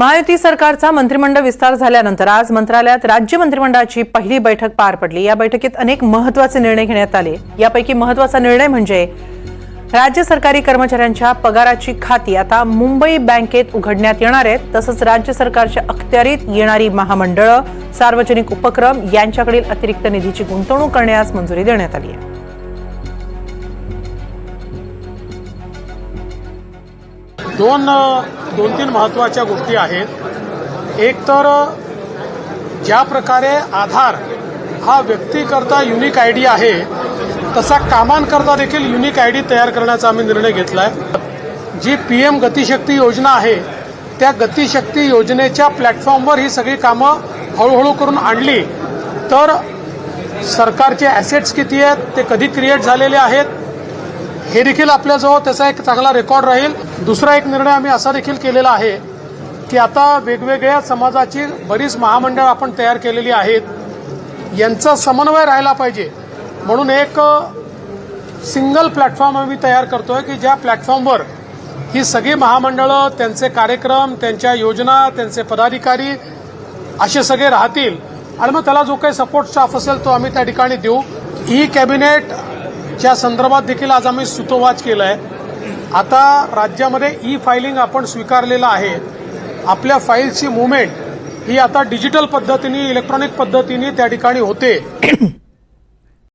महायुती सरकारचा मंत्रिमंडळ विस्तार झाल्यानंतर आज मंत्रालयात राज्य मंत्रिमंडळाची पहिली बैठक पार पडली. या बैठकीत अनेक महत्त्वाचे निर्णय घेण्यात आले. यापैकी महत्त्वाचा निर्णय म्हणजे राज्य सरकारी कर्मचाऱ्यांच्या पगाराची खाती आता मुंबई बँकेत उघडण्यात येणार आहेत. तसंच राज्य सरकारच्या अखत्यारीत येणारी महामंडळं सार्वजनिक उपक्रम यांच्याकडील अतिरिक्त निधीची गुंतवणूक करण्यास मंजुरी देण्यात आली आहे. दोन दोन तीन महत्त्वाच्या गोष्टी आहेत. एक तर ज्या प्रकारे आधार हा व्यक्तीकरता युनिक आय डी आहे तसा कामांकरता देखील युनिक आय डी तयार करण्याचा आम्ही निर्णय घेतला आहे जी पी एम गतिशक्ती योजना आहे त्या गतिशक्ती योजनेच्या प्लॅटफॉर्मवर ही सगळी कामं हळूहळू करून आणली तर सरकारचे ॲसेट्स किती आहेत ते कधी क्रिएट झालेले आहेत हे देखील आपल्याजवळ त्याचा एक चांगला रेकॉर्ड राहील. दुसरा एक निर्णय आम्ही असा देखील केलेला आहे की आता वेगवेगळ्या समाजाची बरीच महामंडळ आपण तयार केलेली आहेत. यांचा समन्वय राहिला पाहिजे. म्हणून एक सिंगल प्लॅटफॉर्म आम्ही तयार करतोय की ज्या प्लॅटफॉर्मवर ही सगळी महामंडळं त्यांचे कार्यक्रम त्यांच्या योजना त्यांचे पदाधिकारी असे सगळे राहतील. आणि मग त्याला जो काही सपोर्ट स्टाफ असेल तो आम्ही त्या ठिकाणी देऊ. ई कॅबिनेट या संदर्भात देखील आज आम्ही सुतोवाच केला आहे आता राज्यामध्ये ई फायलिंग आपण स्वीकारलेलं आहे. आपल्या फाईल्सची मुवमेंट ही आता डिजिटल पद्धतीने इलेक्ट्रॉनिक पद्धतीने त्या ठिकाणी होते.